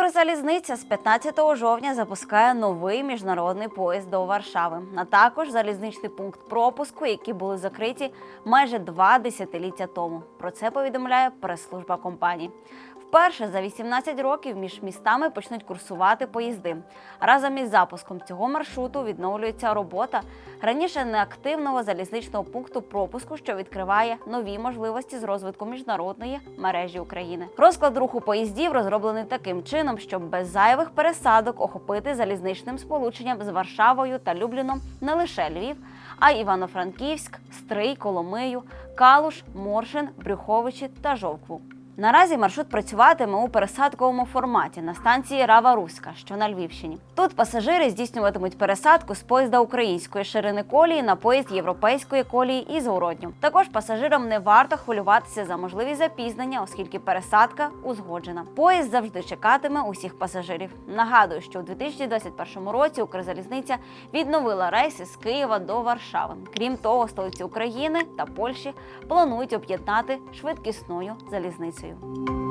Укрзалізниця з 15 жовтня запускає новий міжнародний поїзд до Варшави, а також залізничний пункт пропуску, які були закриті майже два десятиліття тому. Про це повідомляє прес-служба компанії. Вперше за 18 років між містами почнуть курсувати поїзди. Разом із запуском цього маршруту відновлюється робота раніше неактивного залізничного пункту пропуску, що відкриває нові можливості з розвитку міжнародної мережі України. Розклад руху поїздів розроблений таким чином, щоб без зайвих пересадок охопити залізничним сполученням з Варшавою та Любліном не лише Львів, а й Івано-Франківськ, Стрий, Коломию, Калуш, Моршин, Брюховичі та Жовкву. Наразі маршрут працюватиме у пересадковому форматі на станції Рава Руська, що на Львівщині. Тут пасажири здійснюватимуть пересадку з поїзда української ширини колії на поїзд європейської колії із Городню. Також пасажирам не варто хвилюватися за можливі запізнення, оскільки пересадка узгоджена. Поїзд завжди чекатиме усіх пасажирів. Нагадую, що у 2021 році Укрзалізниця відновила рейси з Києва до Варшави. Крім того, столиці України та Польщі планують об'єднати швидкісною залізницею. too.